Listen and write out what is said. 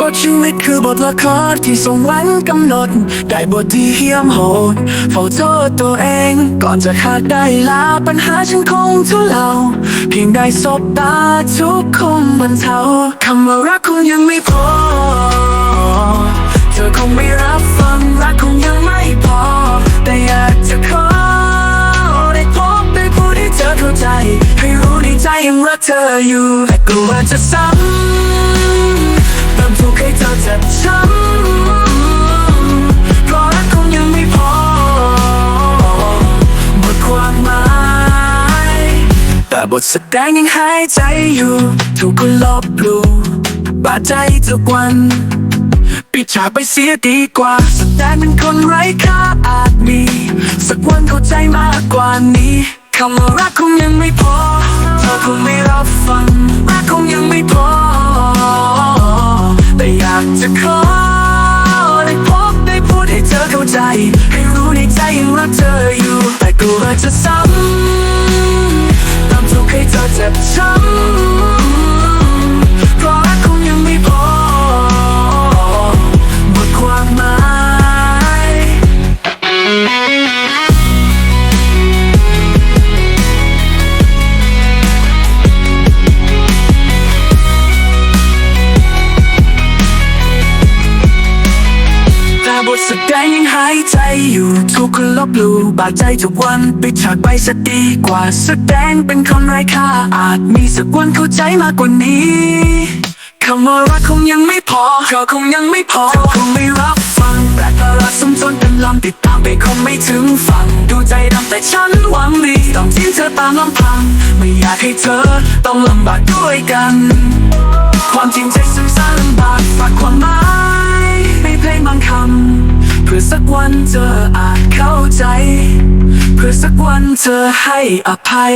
บทชีวิตคือบทละครที่สมหวังกำหนด ได้บทที่เหี้ยมโหดเฝ้าโทษตัวเอง ก่อนจะขาดได้ลาปัญหาฉันคงทุเลาเพียงได้สบตาทุกคงบรรเทาคำว่ารักคงยังไม่พอ เธอคงไม่รับ ยังรักเธออยู่แต่กลัวจะซ้ำเติมทุกข์ให้เธอเจ็บช้ำเพราะรักคงยังไม่พอหมดความหมายแต่บทแสดงยังหายใจอยู่ ถูกคนลบหลู่บาดใจทุกวันปิดฉากไปเสียดีกว่าแสดงเป็นคนไร้ค่าอาจมี สักวันเข้าใจมากกว่านี้คำว่ารักคงยังไม่พอ เธอคงไม่รับฟังรักคงยังไม่พอ แต่อยากจะขอได้พบได้พูดให้เธอเข้าใจ ให้รู้ในใจยังรักเธออยู่ แต่กลัวจะซ้ำตามทุกข์ให้เธอเจ็บช้ำ แต่บทแสดงยังหายใจอยู่ทุกคนลบลู่บาดใจทุกวันปิดฉากไปซะดีกว่าสแสดงเป็นคนไร้ค่าอาจมีสักวันเข้าใจมากกว่านี้คำว่ารักคงยังไม่พอเธอคงยังไม่พอเธอคงไม่รับฟังแต่ภาระสมจนเป็นลำติดตามไปคงไม่ถึงฝั่งดูใจดำแต่ฉันหวังดีต้องทิ้งเธอตามลำพัง ไม่อยากให้เธอต้องลำบากด้วยกัน วันเธออาจเข้าใจ เพื่อสักวันเธอให้อภัย